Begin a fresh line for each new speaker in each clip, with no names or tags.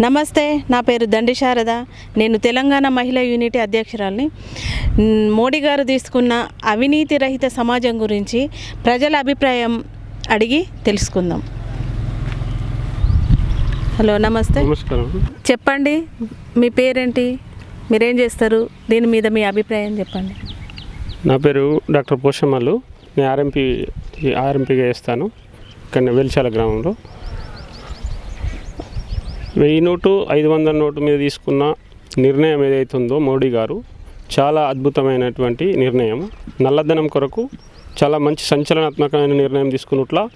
నమస్తే నా పేరు దండి శారద. నేను తెలంగాణ మహిళా యూనిటీ అధ్యక్షురాల్ని. మోడీ గారు తీసుకున్న అవినీతి రహిత సమాజం గురించి ప్రజల అభిప్రాయం అడిగి తెలుసుకుందాం. హలో నమస్తే.
నమస్కారం.
చెప్పండి మీ పేరేంటి? మీరేం చేస్తారు? దీని మీద మీ అభిప్రాయం చెప్పండి.
నా పేరు డాక్టర్ పోషమ్మలు. నేను ఆర్ఎంపీ ఆర్ఎంపీగా చేస్తాను. ఇక్కడ వెలిశాల గ్రామంలో. వెయ్యి నోటు ఐదు వందల నోటు మీద తీసుకున్న నిర్ణయం ఏదైతే ఉందో మోడీ గారు చాలా అద్భుతమైనటువంటి నిర్ణయం. నల్లధనం కొరకు చాలా మంచి సంచలనాత్మకమైన నిర్ణయం తీసుకున్నట్ల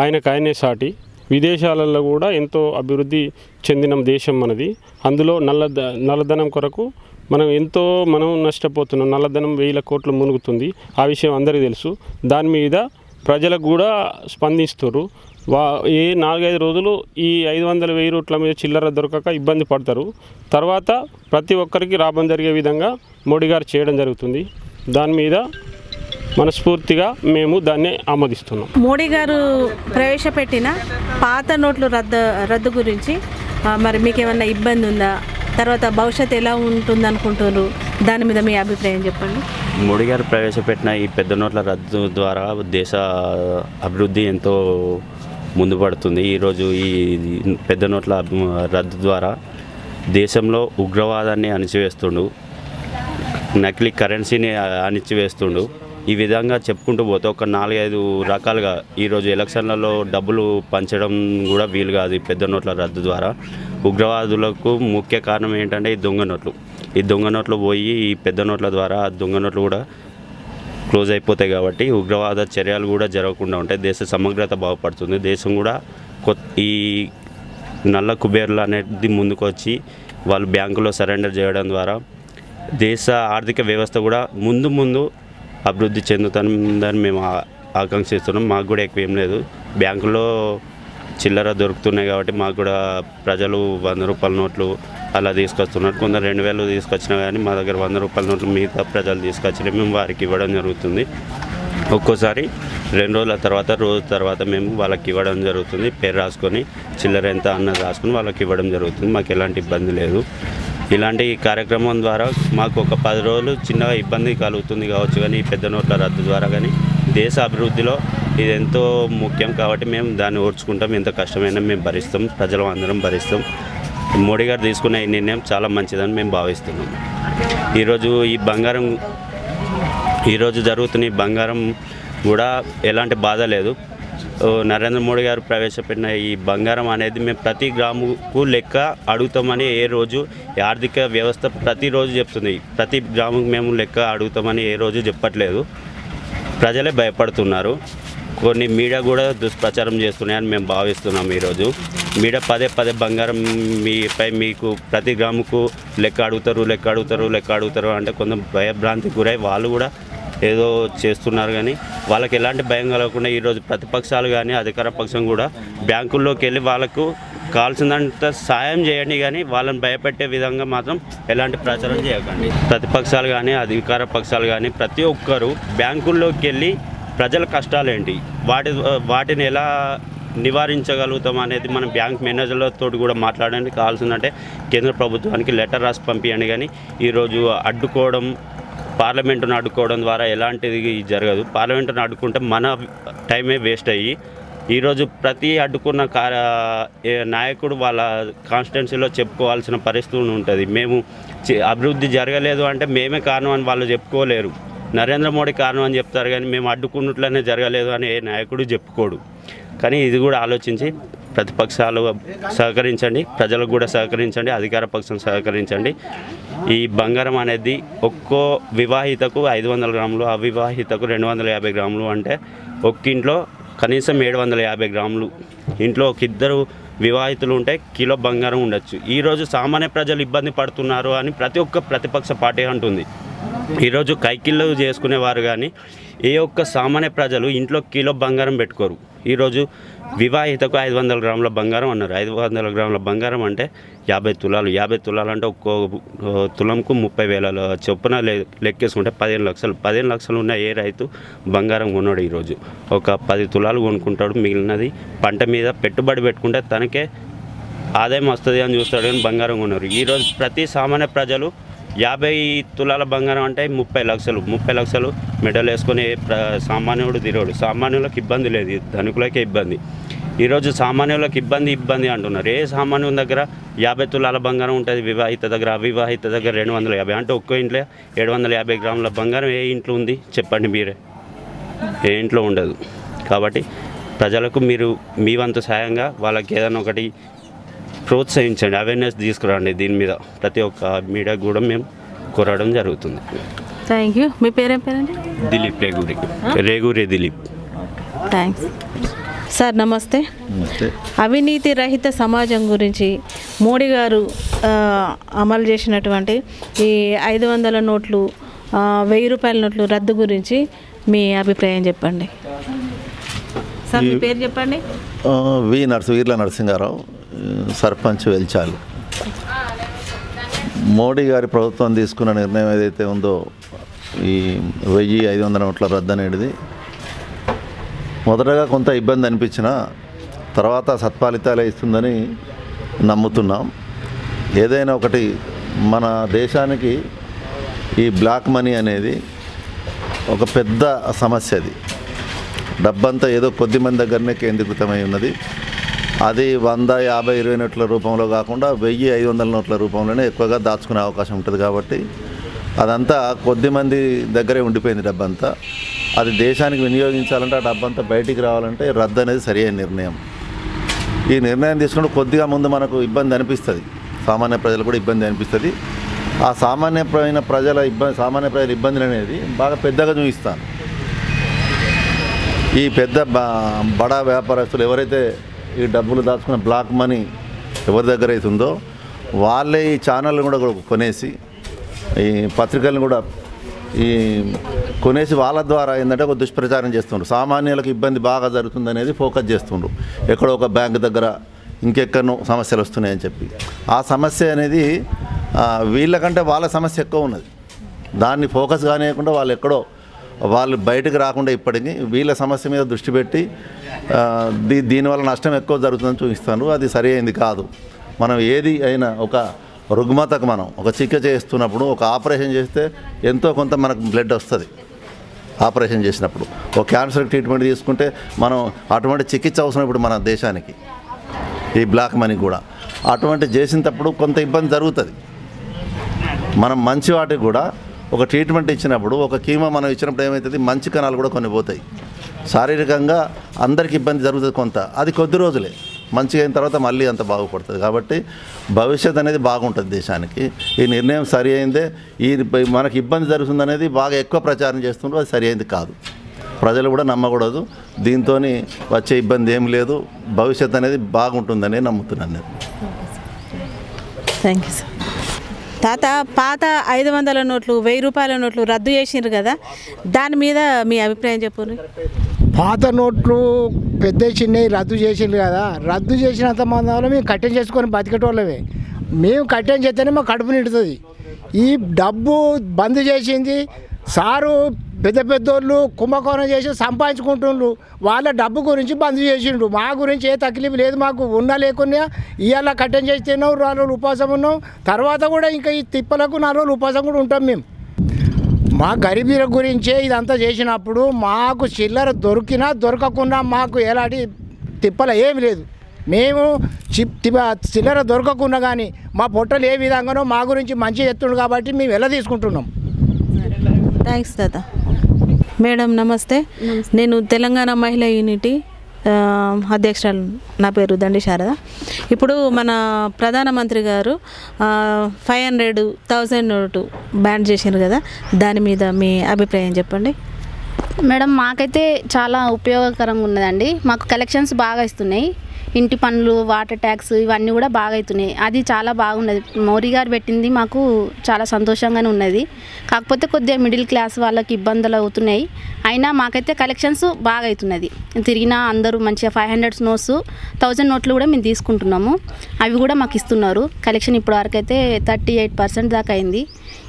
ఆయనకు ఆయనే సాటి. విదేశాలలో కూడా ఎంతో అభివృద్ధి చెందిన దేశం మనది. అందులో నల్ల నల్లధనం కొరకు మనం ఎంతో మనం నష్టపోతున్నాం. నల్లధనం వేల కోట్లు మునుగుతుంది. ఆ విషయం అందరికీ తెలుసు. దాని మీద ప్రజలకు కూడా స్పందిస్తారు వా ఏ నాలుగైదు రోజులు ఈ ఐదు వందల వెయ్యి రూట్ల మీద చిల్లర దొరకక ఇబ్బంది పడతారు. తర్వాత ప్రతి ఒక్కరికి లాభం జరిగే విధంగా మోడీ గారు చేయడం జరుగుతుంది. దాని మీద మనస్ఫూర్తిగా మేము దాన్ని ఆమోదిస్తున్నాం.
మోడీ గారు ప్రవేశపెట్టిన పాత నోట్లు రద్దు రద్దు గురించి మరి మీకు ఏమన్నా ఇబ్బంది ఉందా? తర్వాత భవిష్యత్తు ఎలా ఉంటుంది అనుకుంటున్నారు దాని మీద మీ అభిప్రాయం చెప్పండి.
మోడీ గారు ప్రవేశపెట్టిన ఈ పెద్ద నోట్ల రద్దు ద్వారా దేశ అభివృద్ధి ఎంతో ముందు పడుతుంది. ఈరోజు ఈ పెద్ద నోట్ల రద్దు ద్వారా దేశంలో ఉగ్రవాదాన్ని అణిచివేస్తుండు. నకిలీ కరెన్సీని అణిచివేస్తుండు. ఈ విధంగా చెప్పుకుంటూ పోతే ఒక నాలుగైదు రకాలుగా ఈరోజు ఎలక్షన్లలో డబ్బులు పంచడం కూడా వీలు కాదు ఈ పెద్ద నోట్ల రద్దు ద్వారా. ఉగ్రవాదులకు ముఖ్య కారణం ఏంటంటే ఈ దొంగ నోట్లు. ఈ దొంగ నోట్లు పోయి ఈ పెద్ద నోట్ల ద్వారా ఆ దొంగ నోట్లు కూడా క్లోజ్ అయిపోతాయి కాబట్టి ఉగ్రవాద చర్యలు కూడా జరగకుండా ఉంటాయి. దేశ సమగ్రత బాగుపడుతుంది. దేశం కూడా కొత్త ఈ నల్ల కుబేర్లు అనేది ముందుకు వచ్చి వాళ్ళు బ్యాంకులో సరెండర్ చేయడం ద్వారా దేశ ఆర్థిక వ్యవస్థ కూడా ముందు ముందు అభివృద్ధి చెందుతుందని మేము ఆకాంక్షిస్తున్నాం. మాకు కూడా ఎక్కువ ఏం లేదు. బ్యాంకులో చిల్లర దొరుకుతున్నాయి కాబట్టి మాకు కూడా ప్రజలు వంద రూపాయల నోట్లు అలా తీసుకొస్తున్నారు. కొందరు రెండు వేలు తీసుకొచ్చినా కానీ మా దగ్గర వంద రూపాయల నోట్లు మిగతా ప్రజలు తీసుకొచ్చిన మేము వారికి ఇవ్వడం జరుగుతుంది. ఒక్కోసారి రెండు రోజుల తర్వాత రోజు తర్వాత మేము వాళ్ళకి ఇవ్వడం జరుగుతుంది. పేరు రాసుకొని చిల్లర ఎంత అన్నది రాసుకొని వాళ్ళకి ఇవ్వడం జరుగుతుంది. మాకు ఎలాంటి ఇబ్బంది లేదు. ఇలాంటి కార్యక్రమం ద్వారా మాకు ఒక పది రోజులు చిన్నగా ఇబ్బంది కలుగుతుంది కావచ్చు కానీ ఈ పెద్ద నోట్ల రద్దు ద్వారా కానీ దేశ అభివృద్ధిలో ఇది ఎంతో ముఖ్యం కాబట్టి మేము దాన్ని ఓర్చుకుంటాం. ఎంత కష్టమైనా మేము భరిస్తాం. ప్రజలం అందరం భరిస్తాం. మోడీ గారు తీసుకున్న ఈ నిర్ణయం చాలా మంచిదని మేము భావిస్తున్నాం. ఈరోజు ఈ బంగారం ఈరోజు జరుగుతున్న ఈ బంగారం కూడా ఎలాంటి బాధ లేదు. నరేంద్ర మోడీ గారు ప్రవేశపెట్టిన ఈ బంగారం అనేది మేము ప్రతి గ్రాముకు లెక్క అడుగుతామని ఏ రోజు ఆర్థిక వ్యవస్థ ప్రతిరోజు చెప్తుంది. ప్రతి గ్రాముకు మేము లెక్క అడుగుతామని ఏ రోజు చెప్పట్లేదు. ప్రజలే భయపడుతున్నారు. కొన్ని మీడియా కూడా దుష్ప్రచారం చేస్తున్నాయని మేము భావిస్తున్నాం ఈరోజు. మీడియా పదే పదే బంగారం మీపై మీకు ప్రతి గ్రాముకు లెక్క అడుగుతారు లెక్క అడుగుతారు లెక్క అడుగుతారు అంటే కొంత భయభ్రాంతికి గురై వాళ్ళు కూడా ఏదో చేస్తున్నారు కానీ వాళ్ళకి ఎలాంటి భయం కలగకుండా ఈరోజు ప్రతిపక్షాలు కానీ అధికార పక్షం కూడా బ్యాంకుల్లోకి వెళ్ళి వాళ్ళకు కావాల్సినంత సాయం చేయండి కానీ వాళ్ళని భయపెట్టే విధంగా మాత్రం ఎలాంటి ప్రచారం చేయకండి. ప్రతిపక్షాలు కానీ అధికార పక్షాలు కానీ ప్రతి ఒక్కరూ బ్యాంకుల్లోకి వెళ్ళి ప్రజల కష్టాలేంటి? వాటి వాటిని ఎలా నివారించగలుగుతాం అనేది మనం బ్యాంక్ మేనేజర్లతో కూడా మాట్లాడడానికి కావాల్సిందంటే కేంద్ర ప్రభుత్వానికి లెటర్ రాసి పంపించండి కానీ ఈరోజు అడ్డుకోవడం పార్లమెంటును అడ్డుకోవడం ద్వారా ఎలాంటిది జరగదు. పార్లమెంటును అడ్డుకుంటే మన టైమే వేస్ట్ అయ్యి ఈరోజు ప్రతి అడ్డుకున్న కా నాయకుడు వాళ్ళ కాన్స్టిట్యున్సీలో చెప్పుకోవాల్సిన పరిస్థితి ఉంటుంది. మేము అభివృద్ధి జరగలేదు అంటే మేమే కారణం అని వాళ్ళు చెప్పుకోలేరు. నరేంద్ర మోడీ కారణం అని చెప్తారు కానీ మేము అడ్డుకున్నట్లనే జరగలేదు అని ఏ నాయకుడు చెప్పుకోడు. కానీ ఇది కూడా ఆలోచించి ప్రతిపక్షాలు సహకరించండి ప్రజలకు కూడా సహకరించండి అధికార పక్షం సహకరించండి. ఈ బంగారం అనేది ఒక్కో వివాహితకు ఐదు వందల గ్రాములు అవివాహితకు రెండు వందల యాభై గ్రాములు అంటే ఒక్కింట్లో కనీసం ఏడు వందల యాభై గ్రాములు. ఇంట్లో ఒక ఇద్దరు వివాహితులు ఉంటే కిలో బంగారం ఉండొచ్చు. ఈరోజు సామాన్య ప్రజలు ఇబ్బంది పడుతున్నారు అని ప్రతి ఒక్క ప్రతిపక్ష పార్టీ అంటుంది. ఈరోజు కైకిళ్ళు చేసుకునేవారు కానీ ఏ ఒక్క సామాన్య ప్రజలు ఇంట్లో కిలో బంగారం పెట్టుకోరు. ఈరోజు వివాహితకు ఐదు వందల గ్రాముల బంగారం అన్నారు. ఐదు వందల గ్రాముల బంగారం అంటే యాభై తులాలు. యాభై తులాలు అంటే ఒక్కో తులంకు ముప్పై వేల చొప్పున లే లెక్కేసుకుంటే పదిహేను లక్షలు. పదిహేను లక్షలు ఉన్న ఏ రైతు బంగారం కొన్నాడు ఈరోజు. ఒక పది తులాలు కొనుక్కుంటాడు. మిగిలినది పంట మీద పెట్టుబడి పెట్టుకుంటే తనకే ఆదాయం వస్తుంది అని చూస్తాడు కానీ బంగారం కొన్నారు ఈరోజు ప్రతి సామాన్య ప్రజలు యాభై తులాల బంగారం అంటే ముప్పై లక్షలు ముప్పై లక్షలు మెడల్ వేసుకొని ప్ర సామాన్యుడు తిరగడు సామాన్యులకు ఇబ్బంది లేదు ధనికులకే ఇబ్బంది. ఈరోజు సామాన్యులకు ఇబ్బంది ఇబ్బంది అంటున్నారు. ఏ సామాన్యుని దగ్గర యాభై తులాల బంగారం ఉంటుంది? వివాహిత దగ్గర అవివాహిత దగ్గర రెండు వందల యాభై. అంటే ఒక్కో ఇంట్లో ఏడు వందల యాభై గ్రాముల బంగారం ఏ ఇంట్లో ఉంది? చెప్పండి మీరే. ఏ ఇంట్లో ఉండదు. కాబట్టి ప్రజలకు మీరు మీ వంతు సాయంగా వాళ్ళకి ఏదైనా ఒకటి ప్రోత్సహించండి. అవేర్నెస్ తీసుకురండి. దీని మీద ప్రతి ఒక్క మీడియా కూడా మేము కోరడం జరుగుతుంది.
థ్యాంక్ యూ మీ పేరేం పేరండి?
దిలీప్ రేగూరి. రేగూరి దిలీప్.
థ్యాంక్స్ సార్ నమస్తే. అవినీతి రహిత సమాజం గురించి మోడీ గారు అమలు చేసినటువంటి ఈ ఐదు వందల నోట్లు వెయ్యి రూపాయల నోట్లు రద్దు గురించి మీ అభిప్రాయం చెప్పండి. సార్ మీ పేరు చెప్పండి.
వి నరసి వీర్ల నరసింహారావు. సర్పంచ్ వెలిచాలి. మోడీ గారి ప్రభుత్వం తీసుకున్న నిర్ణయం ఏదైతే ఉందో ఈ వెయ్యి ఐదు వందల నోట్ల రద్దు అనేది మొదటగా కొంత ఇబ్బంది అనిపించిన తర్వాత సత్ఫలితాలే ఇస్తుందని నమ్ముతున్నాం. ఏదైనా ఒకటి మన దేశానికి ఈ బ్లాక్ మనీ అనేది ఒక పెద్ద సమస్య అది. డబ్బంతా ఏదో కొద్ది మంది దగ్గరనే కేంద్రీకృతమై ఉన్నది. అది వంద యాభై ఇరవై నోట్ల రూపంలో కాకుండా వెయ్యి ఐదు వందల నోట్ల రూపంలోనే ఎక్కువగా దాచుకునే అవకాశం ఉంటుంది కాబట్టి అదంతా కొద్ది మంది దగ్గరే ఉండిపోయింది డబ్బంతా. అది దేశానికి వినియోగించాలంటే ఆ డబ్బంతా బయటికి రావాలంటే రద్దు అనేది సరి అయిన నిర్ణయం. ఈ నిర్ణయం తీసుకుంటే కొద్దిగా ముందు మనకు ఇబ్బంది అనిపిస్తుంది. సామాన్య ప్రజలు కూడా ఇబ్బంది అనిపిస్తుంది. ఆ సామాన్యమైన ప్రజల ఇబ్బంది సామాన్య ప్రజల ఇబ్బందులు అనేది బాగా పెద్దగా చూపిస్తాను. ఈ పెద్ద బ- బడా వ్యాపారస్తులు ఎవరైతే ఈ డబ్బులు దాచుకున్న బ్లాక్ మనీ ఎవరి దగ్గర అవుతుందో ఉందో వాళ్ళే ఈ ఛానల్ని కూడా కొనేసి ఈ పత్రికలను కూడా ఈ కొనేసి వాళ్ళ ద్వారా ఏంటంటే ఒక దుష్ప్రచారం చేస్తుండ్రు. సామాన్యులకు ఇబ్బంది బాగా జరుగుతుంది అనేది ఫోకస్ చేస్తుండ్రు. ఎక్కడో ఒక బ్యాంక్ దగ్గర ఇంకెక్కడో సమస్యలు వస్తున్నాయని చెప్పి. ఆ సమస్య అనేది వీళ్ళకంటే వాళ్ళ సమస్య ఎక్కువ ఉన్నది. దాన్ని ఫోకస్ కానివ్వకుండా వాళ్ళు ఎక్కడో వాళ్ళు బయటకు రాకుండా ఇప్పటికీ వీళ్ళ సమస్య మీద దృష్టి పెట్టి దీ దీనివల్ల నష్టం ఎక్కువ జరుగుతుందని చూపిస్తాను అది సరి అయింది కాదు. మనం ఏది అయినా ఒక రుగ్మతకు మనం ఒక చికిత్స చేస్తున్నప్పుడు ఒక ఆపరేషన్ చేస్తే ఎంతో కొంత మనకు బ్లడ్ వస్తుంది. ఆపరేషన్ చేసినప్పుడు ఒక క్యాన్సర్ ట్రీట్మెంట్ తీసుకుంటే మనం అటువంటి చికిత్స అవసరం ఇప్పుడు మన దేశానికి ఈ బ్లాక్ మనీ కూడా. అటువంటి చేసినప్పుడు కొంత ఇబ్బంది జరుగుతుంది. మనం మంచి వాటికి కూడా ఒక ట్రీట్మెంట్ ఇచ్చినప్పుడు ఒక కీమో మనం ఇచ్చినప్పుడు ఏమవుతుంది మంచి కణాలు కూడా కొన్ని పోతాయి. శారీరకంగా అందరికి ఇబ్బంది జరుగుతుంది కొంత. అది కొద్ది రోజులే. మంచిగా అయిన తర్వాత మళ్ళీ అంత బాగుపడుతుంది. కాబట్టి భవిష్యత్ అనేది బాగుంటుంది దేశానికి. ఈ నిర్ణయం సరి అయిందే ఈ మనకి ఇబ్బంది జరుగుతుంది అనేది బాగా ఎక్కువ ప్రచారం చేస్తుండ్రు అది సరి అయింది కాదు. ప్రజలు కూడా నమ్మకూడదు. దీంతో వచ్చే ఇబ్బంది ఏం లేదు. భవిష్యత్ అనేది బాగుంటుందని నమ్ముతున్నాను నేను.
థ్యాంక్ యూ సార్ తాత పాత ఐదు వందల నోట్లు వెయ్యి రూపాయల నోట్లు రద్దు చేసిండ్రు కదా. దాని మీద మీ అభిప్రాయం చెప్పండి.
పాత నోట్లు పెద్ద చిన్నవి రద్దు చేసిండ్రు కదా. రద్దు చేసినంత మంది మేము కట్టెం చేసుకొని బతికేటోళ్ళమే. మేము కట్టెన్ చేస్తేనే మాకు కడుపు నిండుతుంది. ఈ డబ్బు బంద్ చేసింది సారు పెద్ద పెద్దోళ్ళు కుంభకోణం చేసి సంపాదించుకుంటుండ్రు. వాళ్ళ డబ్బు గురించి బంద్ చేసిండు మా గురించి ఏ తక్లీఫ్ లేదు మాకు. ఉన్నా లేకున్నా ఇవాళ కట్టెన్ చేసి తిన్నాం రోజులు ఉపవాసం ఉన్నాం తర్వాత కూడా ఇంకా ఈ తిప్పలకు నాలుగు రోజులు ఉపవాసం కూడా ఉంటాం మేము. మా గరీబీల గురించే ఇదంతా చేసినప్పుడు మాకు చిల్లర దొరికినా దొరకకుండా మాకు ఎలాంటి తిప్పల ఏమి లేదు. మేము చిల్లర దొరకకుండా కానీ మా పొట్టలు ఏ విధంగానో మా గురించి మంచి ఎత్తుండు కాబట్టి మేము ఎలా తీసుకుంటున్నాం?
థ్యాంక్స్ దాదా మేడం నమస్తే. నేను తెలంగాణ మహిళా యూనిటీ అధ్యక్షురాలు. నా పేరు దండి శారద. ఇప్పుడు మన ప్రధానమంత్రి గారు five hundred thousand note ban చేసిండ్రు కదా దాని మీద మీ అభిప్రాయం చెప్పండి.
మేడం మాకైతే చాలా ఉపయోగకరంగా ఉన్నదండి. మాకు కలెక్షన్స్ బాగా ఇస్తున్నాయి. ఇంటి పనులు వాటర్ ట్యాక్స్ ఇవన్నీ కూడా బాగా అవుతున్నాయి అది చాలా బాగున్నది. మోడీ గారు పెట్టింది మాకు చాలా సంతోషంగానే ఉన్నది. కాకపోతే కొద్దిగా మిడిల్ క్లాస్ వాళ్ళకి ఇబ్బందులు అవుతున్నాయి. అయినా మాకైతే కలెక్షన్స్ బాగా అవుతున్నది తిరిగినా అందరూ మంచిగా ఫైవ్ హండ్రెడ్ నోట్స్ థౌజండ్ నోట్లు కూడా మేము తీసుకుంటున్నాము. అవి కూడా మాకు ఇస్తున్నారు. కలెక్షన్ ఇప్పటివరకు అయితే థర్టీ ఎయిట్ పర్సెంట్ దాకా అయింది.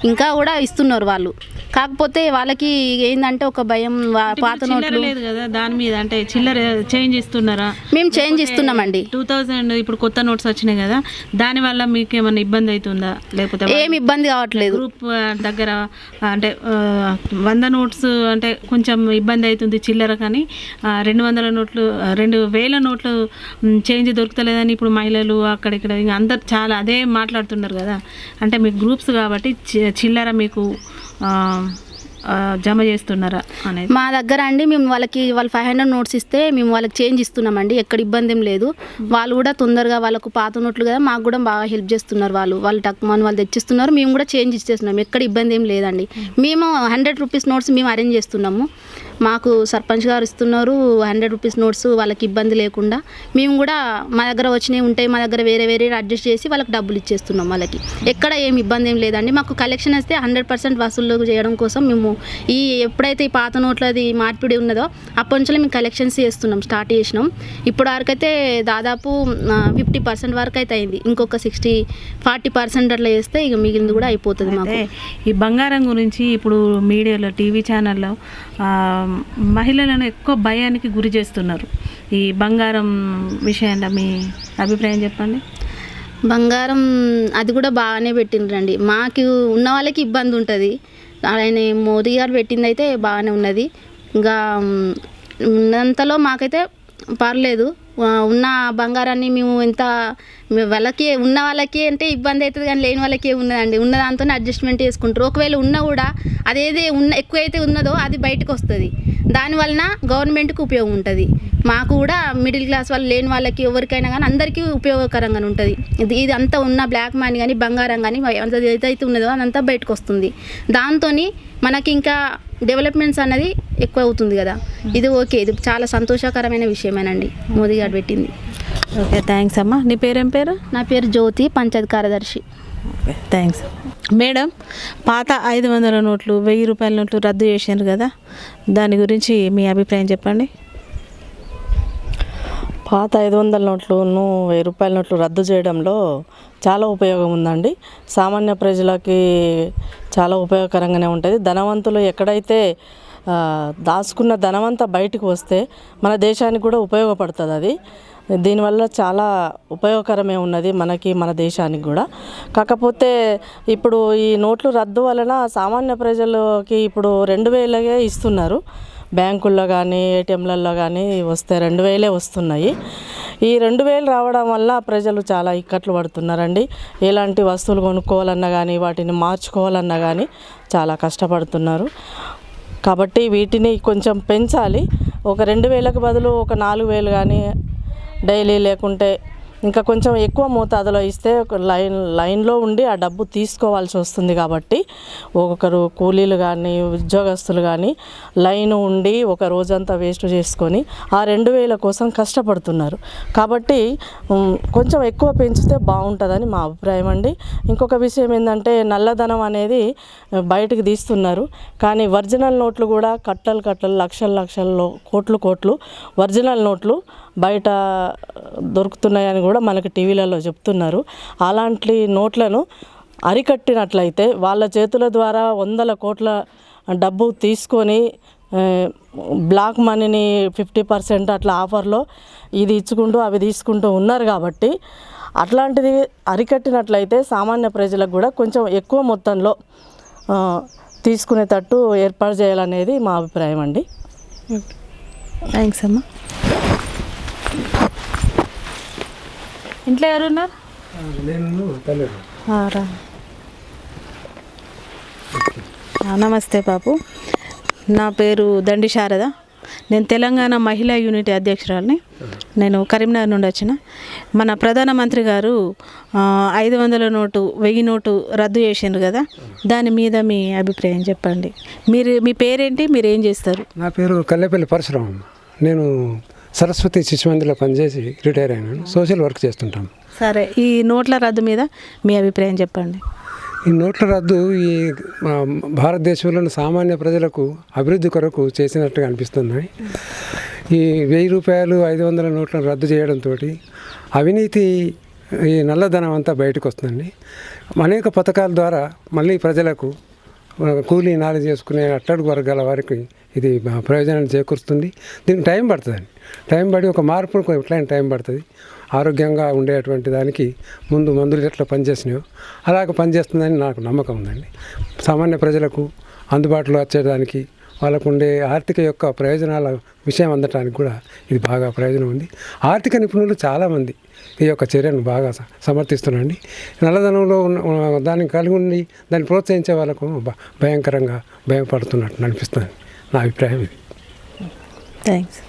ఇంకా కూడా ఇస్తున్నారు వాళ్ళు. కాకపోతే వాళ్ళకి ఏంటంటే ఒక భయం పాత నోట్లు.
లేదు కదా దాని మీద? అంటే చిల్లర చేంజ్ ఇస్తున్నారా?
మేము చేంజ్ ఇస్తున్నామండి
టూ థౌజండ్ ఇప్పుడు కొత్త నోట్స్ వచ్చినాయి కదా దాని వల్ల మీకు ఏమైనా ఇబ్బంది అవుతుందా? లేకపోతే
ఏం ఇబ్బంది కావట్లేదు.
గ్రూప్ దగ్గర అంటే వంద నోట్స్ అంటే కొంచెం ఇబ్బంది అవుతుంది చిల్లర కానీ రెండు వందల నోట్లు రెండు వేల నోట్లు చేంజ్ దొరుకుతలేదని ఇప్పుడు మహిళలు అక్కడిక్కడ ఇంకా అందరు చాలా అదే మాట్లాడుతున్నారు కదా. అంటే మీకు గ్రూప్స్ కాబట్టి చి- చిల్లర మీకు జమ చేస్తున్నారా అనేది?
మా దగ్గర అండి మేము వాళ్ళకి వాళ్ళు ఫైవ్ హండ్రెడ్ నోట్స్ ఇస్తే మేము వాళ్ళకి చేంజ్ ఇస్తున్నామండి ఎక్కడ ఇబ్బంది ఏం లేదు. వాళ్ళు కూడా తొందరగా వాళ్ళకు పాత నోట్లు కదా మాకు కూడా బాగా హెల్ప్ చేస్తున్నారు వాళ్ళు. వాళ్ళు టక్మన్ వాళ్ళు తెచ్చిస్తున్నారు మేము కూడా చేంజ్ ఇచ్చేస్తున్నాం ఎక్కడ ఇబ్బంది ఏం లేదండి. మేము. హండ్రెడ్ రూపీస్ నోట్స్ మేము అరేంజ్ చేస్తున్నాము. మాకు సర్పంచ్ గారు ఇస్తున్నారు హండ్రెడ్ రూపీస్ నోట్స్ వాళ్ళకి ఇబ్బంది లేకుండా. మేము కూడా మా దగ్గర వచ్చినవి ఉంటాయి మా దగ్గర వేరే వేరే అడ్జస్ట్ చేసి వాళ్ళకి డబ్బులు ఇచ్చేస్తున్నాం వాళ్ళకి. ఎక్కడ ఏం ఇబ్బంది ఏం లేదండి మాకు కలెక్షన్ వస్తే హండ్రెడ్ పర్సెంట్ వసూలు చేయడం కోసం మేము ఈ ఎప్పుడైతే ఈ పాత నోట్లది మార్పిడి ఉన్నదో అప్పటి నుంచి మేము కలెక్షన్స్ చేస్తున్నాం స్టార్ట్ చేసినాం. ఇప్పుడు వరకైతే దాదాపు ఫిఫ్టీ పర్సెంట్ వరకు అయితే అయింది. ఇంకొక సిక్స్టీ ఫార్టీ పర్సెంట్ అట్లా చేస్తే ఇక మిగిలింది కూడా అయిపోతుంది మాకు.
ఈ బంగారం గురించి ఇప్పుడు మీడియాలో టీవీ ఛానల్లో మహిళలను ఎక్కువ భయానికి గురి చేస్తున్నారు. ఈ బంగారం విషయంలో మీ అభిప్రాయం చెప్పండి.
బంగారం అది కూడా బాగానే పెట్టిండ్రండి. మాకు ఉన్న వాళ్ళకి ఇబ్బంది ఉంటుంది. ఆయన మోదీ గారు పెట్టింది అయితే బాగానే ఉన్నది. ఇంకా ఉన్నంతలో మాకైతే పర్లేదు. ఉన్న బంగారాన్ని మేము ఎంత వాళ్ళకి ఉన్న వాళ్ళకి అంటే ఇబ్బంది అవుతుంది కానీ లేని వాళ్ళకి ఉన్నదండి. ఉన్న దాంతోనే అడ్జస్ట్మెంట్ చేసుకుంటారు. ఒకవేళ ఉన్నా కూడా అదేది ఉన్న ఎక్కువ అయితే ఉన్నదో అది బయటకు వస్తుంది. దాని వలన గవర్నమెంట్కి ఉపయోగం ఉంటుంది. మాకు కూడా మిడిల్ క్లాస్ వాళ్ళు లేని వాళ్ళకి ఎవరికైనా కానీ అందరికీ ఉపయోగకరంగానే ఉంటుంది. ఇది ఇది అంతా ఉన్న బ్లాక్ మనీ కానీ బంగారం కానీ అంత ఏదైతే ఉన్నదో అదంతా బయటకు వస్తుంది. దాంతో మనకి ఇంకా డెవలప్మెంట్స్ అన్నది ఎక్కువ అవుతుంది కదా. ఇది ఓకే. ఇది చాలా సంతోషకరమైన విషయమేనండి. మోదీ గారు పెట్టింది.
ఓకే థ్యాంక్స్ అమ్మా. నీ పేరేం పేరు?
నా పేరు జ్యోతి పంచాయత్ కార్యదర్శి.
Okay thanks. మేడం పాత ఐదు వందల నోట్లు వెయ్యి రూపాయల నోట్లు రద్దు చేశారు కదా. దాని గురించి మీ అభిప్రాయం చెప్పండి.
పాత ఐదు వందల నోట్లను వెయ్యి రూపాయల నోట్లు రద్దు చేయడంలో చాలా ఉపయోగం ఉందండి. సామాన్య ప్రజలకి చాలా ఉపయోగకరంగానే ఉంటుంది. ధనవంతులు ఎక్కడైతే దాచుకున్న ధనమంతా బయటకు వస్తే మన దేశానికి కూడా ఉపయోగపడుతుంది అది. దీనివల్ల చాలా ఉపయోగకరమే ఉన్నది మనకి మన దేశానికి కూడా. కాకపోతే ఇప్పుడు ఈ నోట్లు రద్దు వలన సామాన్య ప్రజలకి ఇప్పుడు రెండు వేలగే ఇస్తున్నారు. బ్యాంకుల్లో కానీ ఏటీఎంలలో కానీ వస్తే రెండు వేలే వస్తున్నాయి. ఈ రెండు వేలు రావడం వల్ల ప్రజలు చాలా ఇక్కట్లు పడుతున్నారండి. ఎలాంటి వస్తువులు కొనుక్కోవాలన్నా కానీ వాటిని మార్చుకోవాలన్నా కానీ చాలా కష్టపడుతున్నారు. కాబట్టి వీటిని కొంచెం పెంచాలి. ఒక రెండు వేలకు బదులు ఒక నాలుగు వేలు కానీ డైలీ లేకుంటే ఇంకా కొంచెం ఎక్కువ మోతాదులో ఇస్తే ఒక లైన్ లైన్లో ఉండి ఆ డబ్బు తీసుకోవాల్సి వస్తుంది కాబట్టి ఒక్కొక్కరు కూలీలు కానీ ఉద్యోగస్తులు కానీ లైన్ ఉండి ఒక రోజంతా వేస్ట్ చేసుకొని ఆ రెండు వేల కోసం కష్టపడుతున్నారు. కాబట్టి కొంచెం ఎక్కువ పెంచితే బాగుంటుందని మా అభిప్రాయం అండి. ఇంకొక విషయం ఏంటంటే నల్లధనం అనేది బయటకు తీస్తున్నారు. కానీ ఒరిజినల్ నోట్లు కూడా కట్టలు కట్టలు లక్షల లక్షల్లో కోట్లు కోట్లు ఒరిజినల్ నోట్లు బయట దొరుకుతున్నాయని కూడా మనకి టీవీలలో చెప్తున్నారు. అలాంటి నోట్లను అరికట్టినట్లయితే వాళ్ళ చేతుల ద్వారా వందల కోట్ల డబ్బు తీసుకొని బ్లాక్ మనీని ఫిఫ్టీ పర్సెంట్ అట్లా ఆఫర్లో ఇది ఇచ్చుకుంటూ అవి తీసుకుంటూ ఉన్నారు కాబట్టి అట్లాంటిది అరికట్టినట్లయితే సామాన్య ప్రజలకు కూడా కొంచెం ఎక్కువ మొత్తంలో తీసుకునేటట్టు ఏర్పాటు చేయాలనేది మా అభిప్రాయం అండి.
థ్యాంక్స్ అమ్మా. ఇంట్లో ఎవరు ఉన్నారు? ఆ, రా. ఆ, నమస్తే బాబు. నా పేరు దండి శారద. నేను తెలంగాణ మహిళా యూనిట్ అధ్యక్షురాలని. నేను కరీంనగర్ నుండి వచ్చిన. మన ప్రధానమంత్రి గారు ఐదు వందల నోటు వెయ్యి నోటు రద్దు చేసిండ్రు కదా? దాని మీద మీ అభిప్రాయం చెప్పండి. మీరు మీ పేరేంటి? మీరు ఏం చేస్తారు?
నా పేరు కల్లేపల్లి పరశురామ్ నేను సరస్వతి శిశు మందిలో పనిచేసి రిటైర్ అయినాను. సోషల్ వర్క్ చేస్తుంటాం.
సరే ఈ నోట్ల రద్దు మీద మీ అభిప్రాయం చెప్పండి.
ఈ నోట్ల రద్దు ఈ భారతదేశంలోని సామాన్య ప్రజలకు అభివృద్ధి కొరకు చేసినట్టుగా అనిపిస్తున్నాయి. ఈ వెయ్యి రూపాయలు ఐదు వందల నోట్లను రద్దు చేయడంతో అవినీతి ఈ నల్లధనం అంతా బయటకు వస్తుందండి. అనేక పథకాల ద్వారా మళ్ళీ ప్రజలకు కూలీ నాలి చేసుకునే అట్టడుగు వర్గాల వారికి ఇది ప్రయోజనాన్ని చేకూరుస్తుంది. దీనికి టైం పడుతుందండి. టైం పడి ఒక మార్పు ఎట్లయినా టైం పడుతుంది. ఆరోగ్యంగా ఉండేటువంటి దానికి ముందు మందులు ఎట్లా పనిచేసినాయో అలాగ పనిచేస్తుందని నాకు నమ్మకం ఉందండి. సామాన్య ప్రజలకు అందుబాటులో వచ్చేదానికి వాళ్ళకు ఉండే ఆర్థిక యొక్క ప్రయోజనాల విషయం అందటానికి కూడా ఇది బాగా ప్రయోజనం ఉంది. ఆర్థిక నిపుణులు చాలామంది ఈ యొక్క చర్యను బాగా స- నల్లధనంలో ఉన్న దాన్ని కలిగి ఉండి దాన్ని ప్రోత్సహించే వాళ్ళకు భయంకరంగా భయపడుతున్నట్టు అనిపిస్తుంది. నా అభిప్రాయం ఇది.
థ్యాంక్స్.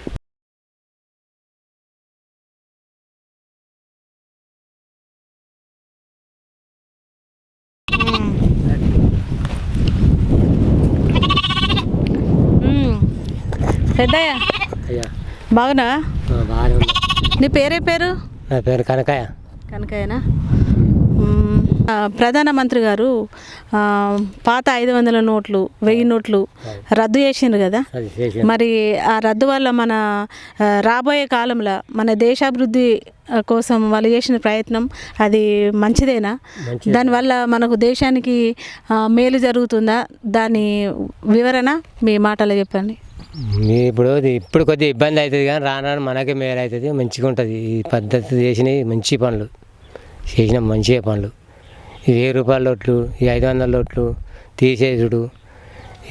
పెద్దయ్య.
అయ్యా.
బాగునా
బాగానే ఉంది.
నీ పేరే పేరు?
నా పేరు కనకయ్య.
కనుకైనా ప్రధానమంత్రి గారు పాత ఐదు వందల నోట్లు వెయ్యి నోట్లు రద్దు చేసిండ్రు కదా? మరి ఆ రద్దు వల్ల మన రాబోయే కాలంలో మన దేశాభివృద్ధి కోసం వాళ్ళు చేసిన ప్రయత్నం అది మంచిదేనా? దానివల్ల మనకు దేశానికి మేలు జరుగుతుందా? దాని వివరణ మీ మాటలో చెప్పండి.
మీ ఇప్పుడు ఇప్పుడు కొద్దిగా ఇబ్బంది అవుతుంది కానీ రాను మనకే మేలు అవుతుంది మంచిగా ఉంటుంది. ఈ పద్ధతి చేసినవి మంచి పనులు. చేసిన మంచిగా పనులు. వెయ్యి రూపాయల లోట్లు ఈ ఐదు వందల లోట్లు తీసేసుడు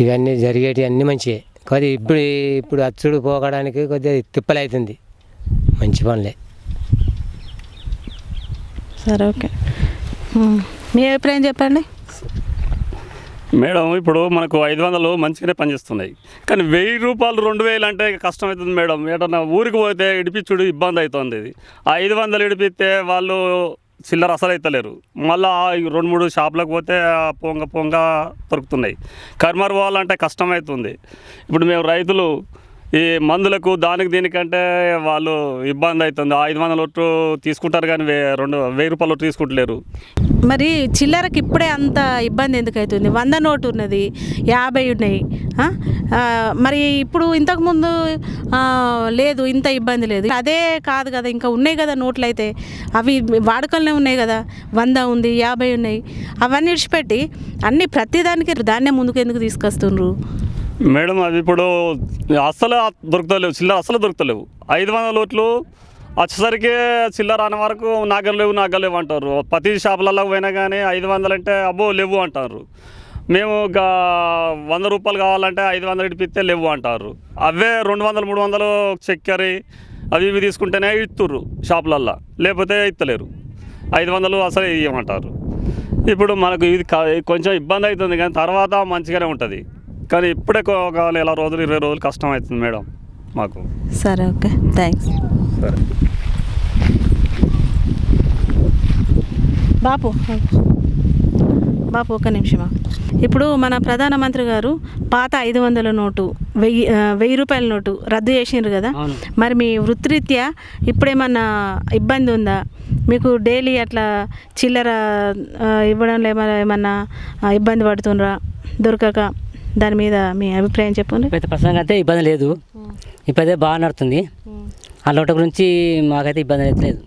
ఇవన్నీ జరిగేటివి అన్నీ మంచివే కొద్దిగా ఇప్పుడు ఇప్పుడు అచ్చుడు పోకడానికి కొద్దిగా తిప్పలు అవుతుంది మంచి పనులే.
సరే ఓకే. మీ అభిప్రాయం చెప్పండి.
మేడం ఇప్పుడు మనకు ఐదు వందలు మంచిగానే పనిచేస్తున్నాయి. కానీ వెయ్యి రూపాయలు రెండు వేలు అంటే కష్టం అవుతుంది మేడం. ఏదన్నా ఊరికి పోతే ఇడిపించుడు ఇబ్బంది అవుతుంది ఇది ఆ ఐదు వందలు ఇడిపిస్తే వాళ్ళు చిల్లర అసలు అవుతలేరు మళ్ళీ రెండు మూడు షాపులకు పోతే ఆ పొంగ పొంగ దొరుకుతున్నాయి. కర్మర్ పోవాలంటే కష్టం అవుతుంది ఇప్పుడు మేము రైతులు ఈ మందులకు దానికి దీనికంటే వాళ్ళు ఇబ్బంది అవుతుంది. ఐదు వందల ఒట్టు తీసుకుంటారు కానీ వే రెండు వెయ్యి రూపాయలు ఒట్టు తీసుకుంటలేరు.
మరి చిల్లరకి ఇప్పుడే అంత ఇబ్బంది ఎందుకు అవుతుంది? వంద నోటు ఉన్నది యాభై ఉన్నాయి. మరి ఇప్పుడు ఇంతకుముందు లేదు ఇంత ఇబ్బంది లేదు. అదే కాదు కదా ఇంకా ఉన్నాయి కదా నోట్లు అయితే అవి వాడుకలోనే ఉన్నాయి కదా. వంద ఉంది యాభై ఉన్నాయి. అవన్నీ విడిచిపెట్టి అన్నీ ప్రతిదానికి దాన్నే ముందుకు ఎందుకు తీసుకొస్తుండ్రు?
మేడం అవి ఇప్పుడు అస్సలు దొరుకుతలేవు చిల్లర అస్సలు దొరుకుతలేవు. ఐదు వందల ఓట్లు వచ్చేసరికి చిల్లర అనే వరకు నాగలు లేవు నాగలు లేవు అంటారు. ప్రతి షాపులలో పోయినా కానీ ఐదు వందలు అంటే అబ్బో లేవు అంటారు. మేము వంద రూపాయలు కావాలంటే ఐదు వందలు ఇడిపిస్తే లేవు అంటారు. అవే రెండు వందలు మూడు వందలు చక్కెర అవి ఇవి తీసుకుంటేనే ఇస్తుర్రు షాపులల్లో. లేకపోతే ఇస్తలేరు ఐదు వందలు అసలు ఇవ్వమంటారు ఇప్పుడు మనకు ఇది కొంచెం ఇబ్బంది అవుతుంది కానీ తర్వాత మంచిగానే ఉంటుంది. కానీ ఇప్పుడే ఒక నెల రోజులు ఇరవై రోజులు కష్టం అవుతుంది మేడం మాకు.
సరే ఓకే. థ్యాంక్స్
సరే.
బాపు బాపు ఒక్క నిమిషమా. ఇప్పుడు మన ప్రధానమంత్రి గారు పాత ఐదు వందల నోటు వెయ్యి వెయ్యి రూపాయల నోటు రద్దు చేసిండ్రు కదా? మరి మీ వృత్తిరీత్యా ఇప్పుడేమన్నా ఇబ్బంది ఉందా? మీకు డైలీ అట్లా చిల్లర ఇవ్వడంలో ఏమన్నా ఏమన్నా ఇబ్బంది పడుతుండ్రా? దొరకక. దాని మీద మీ అభిప్రాయం చెప్పండి.
ఇప్పుడైతే ప్రస్తుతానికి అయితే ఇబ్బంది లేదు. ఇప్పుడైతే బాగా నడుతుంది. ఆ లోట గురించి మాకైతే ఇబ్బంది అయితే లేదు.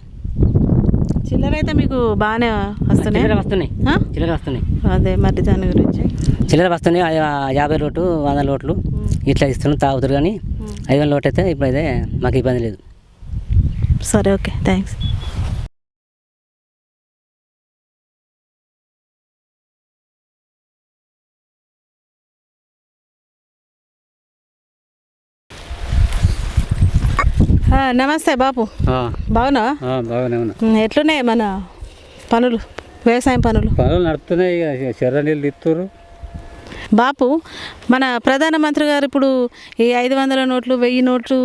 చిల్లర అయితే మీకు బాగానే వస్తున్నాయి?
చిల్లర వస్తున్నాయి? చిల్లర వస్తున్నాయి.
అదే మరి దాని గురించి.
చిల్లర వస్తున్నాయి. యాభై లోటు వంద లోట్లు ఇట్లా ఇస్తున్నాం తాగుతారు కానీ ఐదు వందల లోటు అయితే ఇప్పుడైతే మాకు ఇబ్బంది లేదు.
సరే ఓకే. థ్యాంక్స్. నమస్తే బాపు. బాగున్నా
బాగానే ఉన్నా.
ఎట్లున్నాయి మన పనులు వ్యవసాయం పనులు?
పనులు చెర్ర నీళ్ళు ఇస్తారు
బాపు మన ప్రధానమంత్రి గారు ఇప్పుడు ఈ ఐదు వందల నోట్లు వెయ్యి నోట్లు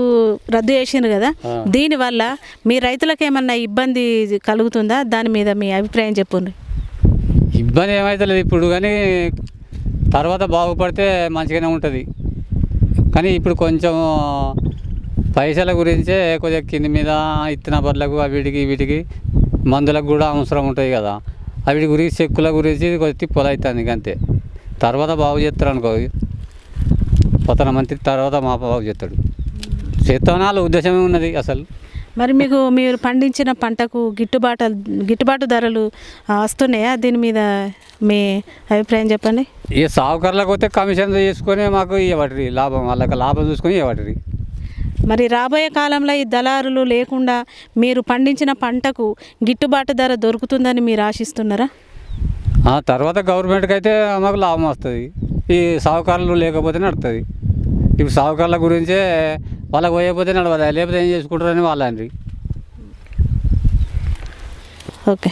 రద్దు చేసిండ్రు కదా? దీనివల్ల మీ రైతులకు ఏమన్నా ఇబ్బంది కలుగుతుందా? దాని మీద మీ అభిప్రాయం చెప్పండి.
ఇబ్బంది ఏమవుతలేదు ఇప్పుడు కానీ తర్వాత బాగుపడితే మంచిగానే ఉంటుంది. కానీ ఇప్పుడు కొంచెం పైసల గురించే కొద్దిగా కింది మీద ఇత్తన బర్లకు వీటికి వీటికి మందులకు కూడా అవసరం ఉంటుంది కదా. వీటి గురించి చెక్కుల గురించి కొద్ది తిప్పలు అవుతుంది అంతే తర్వాత బాగు చేస్తారు అనుకో. ప్రధానమంత్రి తర్వాత మా బాగు చేస్తాడు. చేస్తామని వాళ్ళ ఉద్దేశమే ఉన్నది అసలు?
మరి మీకు మీరు పండించిన పంటకు గిట్టుబాటు గిట్టుబాటు ధరలు వస్తున్నాయా? దీని మీద మీ అభిప్రాయం చెప్పండి.
ఈ సావుకారులకు పోతే కమిషన్ తీసుకొని మాకు ఇవ్వటరి లాభం వాళ్ళకి లాభం చూసుకొని ఇవ్వటరి
మరి రాబోయే కాలంలో ఈ దళారులు లేకుండా మీరు పండించిన పంటకు గిట్టుబాటు ధర దొరుకుతుందని మీరు ఆశిస్తున్నారా?
ఆ తర్వాత గవర్నమెంట్కి అయితే మాకు లాభం వస్తుంది. ఈ సావుకారులు లేకపోతే నడుతుంది. ఇప్పుడు సావుకారుల గురించే వాళ్ళకి పోయకపోతే నడవదు? లేకపోతే ఏం చేసుకుంటారని వాళ్ళండి
ఓకే.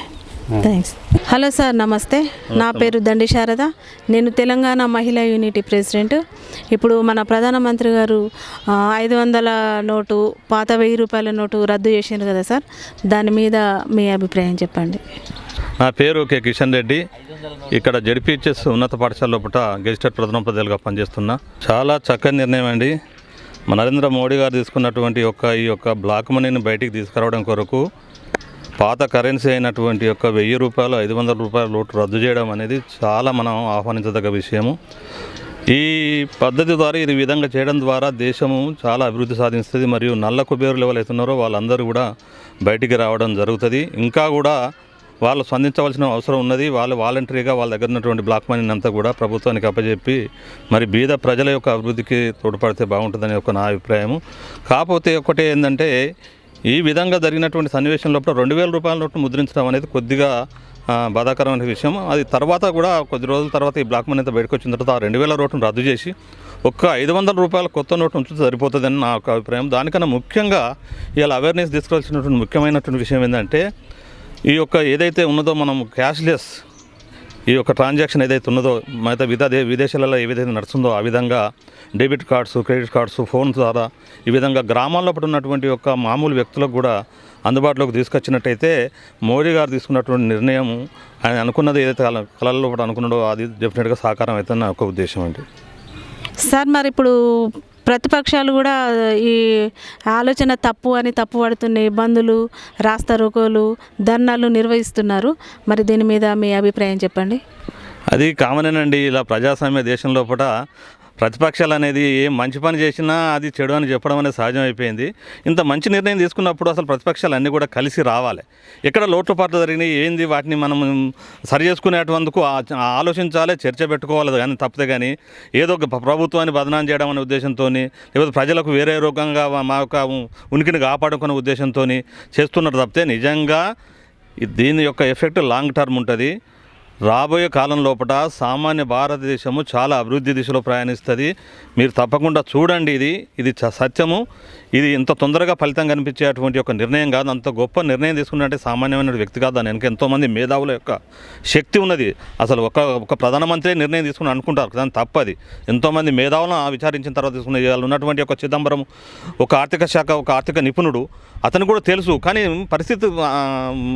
థ్యాంక్స్ హలో సార్ నమస్తే నా పేరు దండి శారద. నేను తెలంగాణ మహిళా యూనిటీ ప్రెసిడెంట్. ఇప్పుడు మన ప్రధానమంత్రి గారు ఐదు వందల నోటు పాత వెయ్యి రూపాయల నోటు రద్దు చేసిండ్రు కదా సార్? దాని మీద మీ అభిప్రాయం చెప్పండి.
నా పేరు కె. కిషన్ రెడ్డి. ఇక్కడ జడ్పీహెచ్ఎస్ ఉన్నత పాఠశాల లోపల గెజిటెడ్ ప్రధాన ప్రజలుగా పనిచేస్తున్నా. చాలా చక్కని నిర్ణయం అండి. మన నరేంద్ర మోడీ గారు తీసుకున్నటువంటి యొక్క ఈ యొక్క బ్లాక్ మనీని బయటికి తీసుకురావడం కొరకు పాత కరెన్సీ అయినటువంటి యొక్క వెయ్యి రూపాయలు ఐదు వందల రూపాయల లోటు రద్దు చేయడం అనేది చాలా మనం ఆహ్వానించదగ్గ విషయము. ఈ పద్ధతి ద్వారా ఈ విధంగా చేయడం ద్వారా దేశము చాలా అభివృద్ధి సాధిస్తుంది మరియు నల్ల కుబేరులు ఎవరైతున్నారో వాళ్ళందరూ కూడా బయటికి రావడం జరుగుతుంది. ఇంకా కూడా వాళ్ళు స్పందించవలసిన అవసరం ఉన్నది. వాళ్ళు వాలంటరీగా వాళ్ళ దగ్గర ఉన్నటువంటి బ్లాక్ మనీని అంతా కూడా ప్రభుత్వానికి అప్పచెప్పి మరి బీద ప్రజల యొక్క అభివృద్ధికి తోడ్పడితే బాగుంటుందని ఒక నా అభిప్రాయము. కాకపోతే ఒకటే ఏంటంటే ఈ విధంగా జరిగినటువంటి సన్నివేశం లోపల రెండు వేల రూపాయల నోట్లు ముద్రించడం అనేది కొద్దిగా బాధాకరమైన విషయం. అది తర్వాత కూడా కొద్ది రోజుల తర్వాత ఈ బ్లాక్ మనీ అంతా బయటకు వచ్చిన తర్వాత ఆ రెండు వేల నోట్ను రద్దు చేసి ఒక్క ఐదు వందల రూపాయల కొత్త నోటు ఉంచితే సరిపోతుందని నా ఒక అభిప్రాయం. దానికన్నా ముఖ్యంగా ఇలా అవేర్నెస్ తీసుకోవాల్సినటువంటి ముఖ్యమైనటువంటి విషయం ఏంటంటే ఈ యొక్క ఏదైతే ఉన్నదో మనం క్యాష్లెస్ ఈ యొక్క ట్రాన్సాక్షన్ ఏదైతే ఉన్నదో మిగతా విదా విదేశాలలో ఏ విధంగా నడుస్తుందో ఆ విధంగా debit cards credit cards phones ద్వారా ఈ విధంగా గ్రామాల్లో పడి ఉన్నటువంటి యొక్క మామూలు వ్యక్తులకు కూడా అందుబాటులోకి తీసుకొచ్చినట్టయితే మోడీ గారు తీసుకున్నటువంటి నిర్ణయం ఆయన అనుకున్నది ఏదైతే కల కళల్లో కూడా అనుకున్నాడో అది డెఫినెట్గా సాకారం అవుతుందని నా ఒక ఉద్దేశం అండి.
సార్ మరి ఇప్పుడు ప్రతిపక్షాలు కూడా ఈ ఆలోచన తప్పు అని తప్పు పడుతున్న ఇబ్బందులు రాస్తారోకోలు ధర్నాలు నిర్వహిస్తున్నారు. మరి దీని మీద మీ అభిప్రాయం చెప్పండి.
అది కామనేనండి. ఇలా ప్రజాస్వామ్య దేశం లోపల ప్రతిపక్షాలు అనేది ఏం మంచి పని చేసినా అది చెడు అని చెప్పడం అనేది సహజం అయిపోయింది. ఇంత మంచి నిర్ణయం తీసుకున్నప్పుడు అసలు ప్రతిపక్షాలు అన్నీ కూడా కలిసి రావాలి. ఎక్కడ లోటుపాట్లు జరిగినాయి ఏంది వాటిని మనం సరి చేసుకునేటందుకు ఆలోచించాలి చర్చ పెట్టుకోవాలి కానీ తప్పితే కానీ ఏదో ఒక ప్రభుత్వాన్ని బదనాం చేయడం అనే ఉద్దేశంతో లేకపోతే ప్రజలకు వేరే రకంగా మా యొక్క ఉనికిని కాపాడుకునే ఉద్దేశంతో చేస్తున్నారు తప్పితే నిజంగా దీని యొక్క ఎఫెక్ట్ లాంగ్ టర్మ్ ఉంటుంది. రాబోయే కాలం లోపల సామాన్య భారతదేశము చాలా అభివృద్ధి దిశలో ప్రయాణిస్తుంది. మీరు తప్పకుండా చూడండి ఇది. ఇది చ- సత్యము. ఇది ఇంత తొందరగా ఫలితం కనిపించేటువంటి ఒక నిర్ణయం కాదు. అంత గొప్ప నిర్ణయం తీసుకున్నట్టే సామాన్యమైన వ్యక్తి కాదు దాని వెనక ఎంతోమంది మేధావుల యొక్క శక్తి ఉన్నది. అసలు ఒక ఒక ప్రధానమంత్రి నిర్ణయం తీసుకుని అనుకుంటారు. దాని తప్పది. ఎంతోమంది మేధావులను విచారించిన తర్వాత తీసుకునే వాళ్ళు ఉన్నటువంటి ఒక చిదంబరం ఒక ఆర్థిక శాఖ ఒక ఆర్థిక నిపుణుడు అతను కూడా తెలుసు. కానీ పరిస్థితి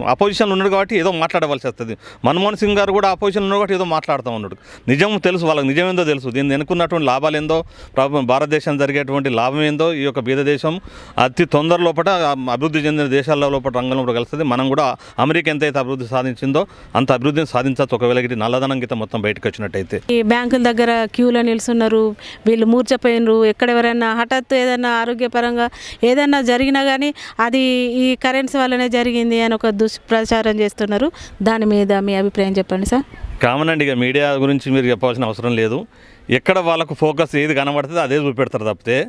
అపోజిషన్లో ఉన్నాడు కాబట్టి ఏదో మాట్లాడవలసి వస్తుంది. మన్మోహన్ సింగ్ గారు కూడా ఆపోజిషన్ ఉన్నాడు కాబట్టి ఏదో మాట్లాడుతూ ఉన్నాడు. నిజం తెలుసు వాళ్ళకి నిజం ఏందో తెలుసు. దీన్ని వెనుకున్నటువంటి లాభాలు ఏందో భారతదేశం జరిగేటువంటి లాభం ఏందో ఈ యొక్క బీద దేశం అతి తొందర లోపల అభివృద్ధి చెందిన దేశాల లోపల రంగంలో కూడా కలుస్తుంది. మనం కూడా అమెరికా ఎంతైతే అభివృద్ధి సాధించిందో అంత అభివృద్ధిని సాధించచ్చు. ఒకవేళ ఇది నల్లధనం గీత మొత్తం బయటకు వచ్చినట్టయితే.
ఈ బ్యాంకుల దగ్గర క్యూలో నిల్చున్నారు. వీళ్ళు మూర్చపోయినరు ఎక్కడెవరైనా హఠాత్తు ఏదైనా ఆరోగ్యపరంగా ఏదైనా జరిగినా కానీ అది ఈ కరెన్సీ వల్లనే జరిగింది అని ఒక దుష్ప్రచారం చేస్తున్నారు. దాని మీద మీ అభిప్రాయం చెప్పండి. సార్.
కామన్ అండి ఇక మీడియా గురించి మీరు చెప్పాల్సిన అవసరం లేదు. ఎక్కడ వాళ్ళకు ఫోకస్ ఏది కనబడుతుంది అదే చూపెడతారు తప్పితే.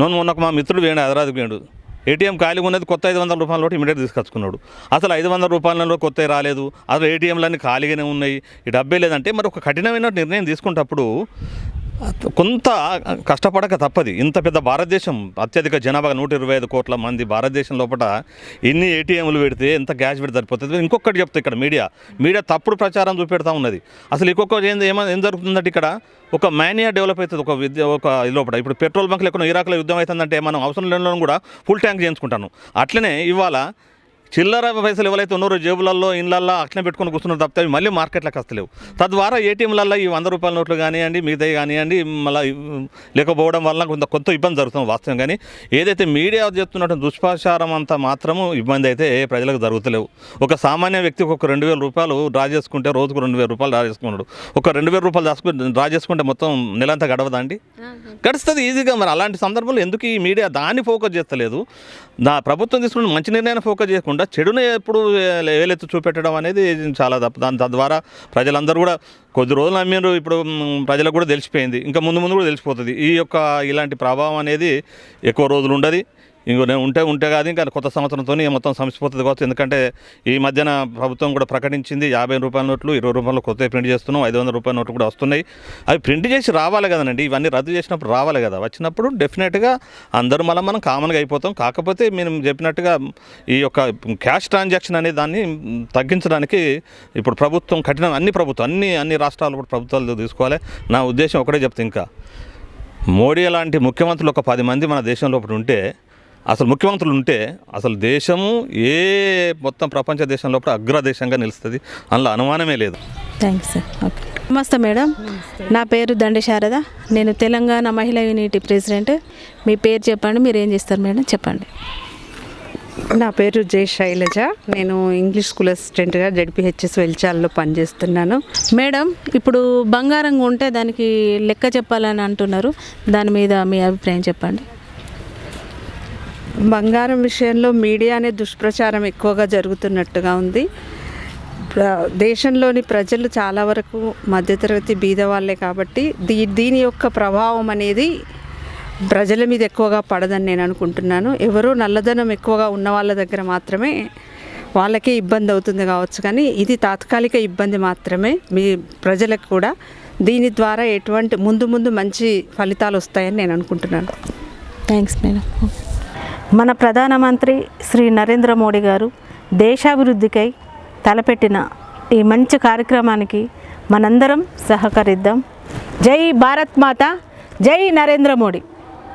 నన్ను మొన్న ఒక మా మిత్రుడు వేయండి హైదరాబాద్కి వేయండు ఏటీఎం ఖాళీగా ఉన్నది కొత్త ఐదు వందల రూపాయల నోటు ఇమీడియట్ తీసుకొచ్చుకున్నాడు. అసలు ఐదు వందల రూపాయలలో కొత్త రాలేదు. అసలు ఏటీఎంలన్నీ ఖాళీగానే ఉన్నాయి. ఈ డబ్బే లేదంటే మరి ఒక కఠినమైన నిర్ణయం తీసుకున్నప్పుడు కొంత కష్టపడక తప్పది. ఇంత పెద్ద భారతదేశం అత్యధిక జనాభా నూట ఇరవై ఐదు కోట్ల మంది భారతదేశం లోపల ఎన్ని ఏటీఎంలు పెడితే ఎంత క్యాష్ పెడితే సరిపోతుంది. ఇంకొకటి చెప్తా ఇక్కడ మీడియా. మీడియా తప్పుడు ప్రచారం చూపెడతా ఉన్నది. అసలు ఇంకొకటి ఏంది ఏం జరుగుతుందంటే ఇక్కడ ఒక మ్యానియా డెవలప్ అవుతుంది ఒక విద్య ఒక ఇది లోపల ఇప్పుడు పెట్రోల్ బంక్లు ఎక్కడ ఇరాక్లో యుద్ధం అవుతుందంటే మనం అవసరం లేని కూడా ఫుల్ ట్యాంక్ చేయించుకుంటాను. అట్లనే ఇవాళ చిల్లర పైసలు ఎవరైతే ఉన్నారో జేబులలో ఇళ్ళల్లో అట్లనే పెట్టుకొని కూర్చున్నారు తప్పితే మళ్ళీ మార్కెట్లోకి వస్తలేవు. తద్వారా ఏటీఎంలలో ఈ వంద రూపాయల నోట్లు కానివ్వండి మిగతాయి కానివ్వండి మళ్ళీ లేకపోవడం వల్ల కొంత కొత్త ఇబ్బంది జరుగుతుంది వాస్తవం. కానీ ఏదైతే మీడియా చెప్తున్నట్టు దుష్ప్రచారం అంతా మాత్రము ఇబ్బంది అయితే ప్రజలకు జరుగుతలేవు. ఒక సామాన్య వ్యక్తికి ఒక రెండు వేల రూపాయలు డ్రా చేసుకుంటే రోజుకు రెండు వేల రూపాయలు డ్రా చేసుకున్నాడు ఒక రెండు వేల రూపాయలు దాచుకుని డ్రా చేసుకుంటే మొత్తం నెలంతా గడవదా అండి? గడుస్తుంది ఈజీగా మరి అలాంటి సందర్భంలో ఎందుకు ఈ మీడియా దాన్ని ఫోకస్ చేస్తలేదు? నా ప్రభుత్వం తీసుకున్న మంచి నిర్ణయాన్ని ఫోకస్ చేయకుండా చెడుని ఎప్పుడు వేలెత్తి చూపెట్టడం అనేది చాలా తప్పు. దాని తద్వారా ప్రజలందరూ కూడా కొద్ది రోజులు నమ్మారు ఇప్పుడు ప్రజలకు కూడా తెలిసిపోయింది. ఇంకా ముందు ముందు కూడా తెలిసిపోతుంది. ఈ యొక్క ఇలాంటి ప్రభావం అనేది ఎక్కువ రోజులు ఉండదు. ఇంకో నేను ఉంటే ఉంటే కాదు ఇంకా కొత్త సంవత్సరంతో మొత్తం సమసిపోతుంది కావచ్చు. ఎందుకంటే ఈ మధ్యన ప్రభుత్వం కూడా ప్రకటించింది యాభై రూపాయల నోట్లు ఇరవై రూపాయలు కొత్త ప్రింట్ చేస్తున్నాం ఐదు వందల రూపాయల నోట్లు కూడా వస్తున్నాయి. అవి ప్రింట్ చేసి రావాలి కదనండి ఇవన్నీ రద్దు చేసినప్పుడు రావాలి కదా. వచ్చినప్పుడు డెఫినెట్గా అందరూ మళ్ళీ మనం కామన్గా అయిపోతాం. కాకపోతే మేము చెప్పినట్టుగా ఈ యొక్క క్యాష్ ట్రాన్సాక్షన్ అనే దాన్ని తగ్గించడానికి ఇప్పుడు ప్రభుత్వం కఠిన అన్ని ప్రభుత్వం అన్ని అన్ని రాష్ట్రాలు కూడా ప్రభుత్వాలు తీసుకోవాలి. నా ఉద్దేశం ఒకటే చెప్తా ఇంకా. మోడీ లాంటి ముఖ్యమంత్రులు ఒక పది మంది మన దేశంలో ఒకటి ఉంటే అసలు ముఖ్యమంత్రులు ఉంటే అసలు దేశము ఏ మొత్తం ప్రపంచ దేశంలో కూడా అగ్రదేశంగా నిలుస్తుంది అందులో అనుమానమే లేదు.
థ్యాంక్స్ సార్ ఓకే నమస్తే మేడం నా పేరు దండ శారద. నేను తెలంగాణ మహిళా యూనిటీ ప్రెసిడెంట్. మీ పేరు చెప్పండి మీరు ఏం చేస్తారు మేడం చెప్పండి.
నా పేరు జై శైలజ. నేను ఇంగ్లీష్ స్కూల్ అసిస్టెంట్గా జడ్పిహెచ్ఎస్ వెల్చాల్లో పనిచేస్తున్నాను.
మేడం ఇప్పుడు బంగారం ఉంటే దానికి లెక్క చెప్పాలని అంటున్నారు. దాని మీద మీ అభిప్రాయం చెప్పండి.
బంగారం విషయంలో మీడియా అనే దుష్ప్రచారం ఎక్కువగా జరుగుతున్నట్టుగా ఉంది. ప్ర- దేశంలోని ప్రజలు చాలా వరకు మధ్యతరగతి బీద వాళ్ళే కాబట్టి దీ దీని యొక్క ప్రభావం అనేది ప్రజల మీద ఎక్కువగా పడదని నేను అనుకుంటున్నాను. ఎవరో నల్లధనం ఎక్కువగా ఉన్న వాళ్ళ దగ్గర మాత్రమే వాళ్ళకే ఇబ్బంది అవుతుంది కావచ్చు కానీ ఇది తాత్కాలిక ఇబ్బంది మాత్రమే. మీ ప్రజలకు కూడా దీని ద్వారా ఎటువంటి ముందు ముందు మంచి ఫలితాలు వస్తాయని నేను అనుకుంటున్నాను.
Thanks madam. మన ప్రధానమంత్రి శ్రీ నరేంద్ర మోడీ గారు దేశాభివృద్ధికై తలపెట్టిన ఈ మంచి కార్యక్రమానికి మనందరం సహకరిద్దాం. జై భారత్ మాత జై నరేంద్ర మోడీ.